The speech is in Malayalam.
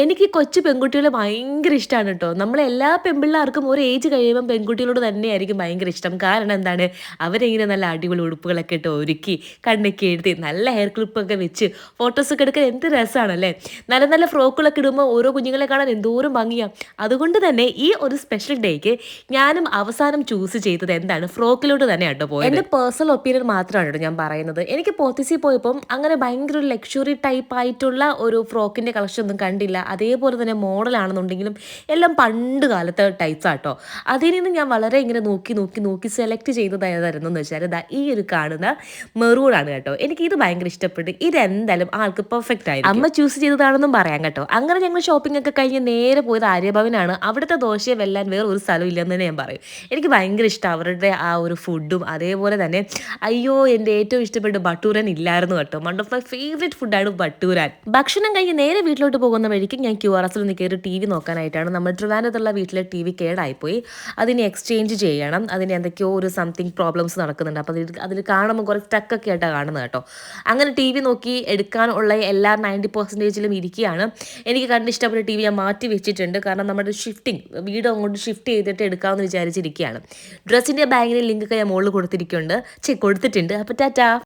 എനിക്ക് കൊച്ചു പെൺകുട്ടികൾ ഭയങ്കര ഇഷ്ടമാണ് കേട്ടോ. നമ്മളെല്ലാ പെൺപിള്ളേർക്കും ഒരു ഏജ് കഴിയുമ്പോൾ പെൺകുട്ടികളോട് തന്നെയായിരിക്കും ഭയങ്കര ഇഷ്ടം. കാരണം എന്താണ്, അവരെങ്ങനെ നല്ല അടിപൊളി ഉടുപ്പുകളൊക്കെ ഇട്ട് ഒരുക്കി, കണ്ണൊക്കെ എഴുതി, നല്ല ഹെയർ ക്ലിപ്പൊക്കെ വെച്ച് ഫോട്ടോസൊക്കെ എടുക്കാൻ എന്ത് രസമാണല്ലേ. നല്ല നല്ല ഫ്രോക്കുകളൊക്കെ ഇടുമ്പോൾ ഓരോ കുഞ്ഞുങ്ങളെ കാണാൻ എന്തോരം ഭംഗിയാണ് അതുകൊണ്ട് തന്നെ ഈ ഒരു സ്പെഷ്യൽ ഡേക്ക് ഞാനും അവസാനം ചൂസ് ചെയ്തത് എന്താണ്, ഫ്രോക്കിലോട്ട് തന്നെ കേട്ടോ പോയത്. എന്റെ പേഴ്സണൽ ഒപ്പീനിയൻ മാത്രമാണ് കേട്ടോ ഞാൻ പറയുന്നത്. എനിക്ക് പോത്തിസി പോയപ്പം അങ്ങനെ ഭയങ്കര ഒരു ലക്ഷറി ടൈപ്പ് ആയിട്ടുള്ള ഒരു ഫ്രോക്കിന്റെ കളക്ഷൻ ഒന്നും കണ്ടില്ല. അതേപോലെ തന്നെ മോഡലാണെന്നുണ്ടെങ്കിലും എല്ലാം പണ്ട് കാലത്തെ ടൈപ്സാട്ടോ അതിൽ നിന്ന് ഞാൻ വളരെ ഇങ്ങനെ നോക്കി നോക്കി നോക്കി സെലക്ട് ചെയ്തത് ഏതായിരുന്നു എന്ന് വെച്ചാൽ ഇതാ ഈ ഒരു കാണുന്ന മെറൂൺ ആണ് കേട്ടോ. എനിക്ക് ഇത് ഭയങ്കര ഇഷ്ടപ്പെട്ടു. ഇതെന്തായാലും ആൾക്ക് പെർഫെക്റ്റ് ആയി അമ്മ ചൂസ് ചെയ്തതാണെന്നും പറയാം കേട്ടോ. അങ്ങനെ ഞങ്ങൾ ഷോപ്പിംഗ് ഒക്കെ കഴിഞ്ഞ് നേരെ പോയത് ആര്യഭവനാണ്. അവിടുത്തെ ദോശയെ വെല്ലാൻ വേറെ ഒരു സ്ഥലം ഇല്ലെന്ന് തന്നെ ഞാൻ പറയും. എനിക്ക് ഭയങ്കര ഇഷ്ടം അവരുടെ ആ ഒരു ഫുഡും അതേപോലെ തന്നെ അയ്യോ എന്റെ ഏറ്റവും ഇഷ്ടപ്പെട്ട ബട്ടൂരൻ ഇല്ലായിരുന്നു കേട്ടോ. വൺ ഓഫ് മൈ ഫേവറേറ്റ് ഫുഡാണ് ബട്ടൂരാൻ. ഭക്ഷണം കഴിഞ്ഞ് നേരെ വീട്ടിലോട്ട് പോകുന്ന വഴിക്ക് ഞാൻ ക്യു ആർ എസിൽ ഒന്ന് കയറി ടി വി നോക്കാനായിട്ടാണ്. നമ്മൾ ട്രിവാൻഡത്തുള്ള വീട്ടിലെ ടി വി കേടായിപ്പോയി. അതിനെ എക്സ്ചേഞ്ച് ചെയ്യണം. അതിന് എന്തൊക്കെയോ ഒരു സംതിങ് പ്രോബ്ലംസ് നടക്കുന്നുണ്ട്. അപ്പോൾ അതിൽ അതിൽ കാണുമ്പോൾ കുറച്ച് സ്റ്റക്കൊക്കെ ആയിട്ടാണ് കാണുന്നത് കേട്ടോ. അങ്ങനെ ടി വി നോക്കി എടുക്കാനുള്ള എല്ലാ നയന്റി പെർസെന്റേജിലും ഇരിക്കുകയാണ്. എനിക്ക് കണ്ട് ഇഷ്ടപ്പെട്ട ടി വി ഞാൻ മാറ്റി വെച്ചിട്ടുണ്ട്. കാരണം നമ്മുടെ ഷിഫ്റ്റിംഗ് വീട് അങ്ങോട്ട് ഷിഫ്റ്റ് ചെയ്തിട്ട് എടുക്കാമെന്ന് വിചാരിച്ചിരിക്കുകയാണ്. ഡ്രസ്സിന്റെ ബാഗിന്റെ ലിങ്കൊക്കെ ഞാൻ മുകളിൽ കൊടുത്തിരിക്കുന്നുണ്ട്. ചെ കൊടുത്തിട്ടുണ്ട്. അപ്പോൾ ടാറ്റാ.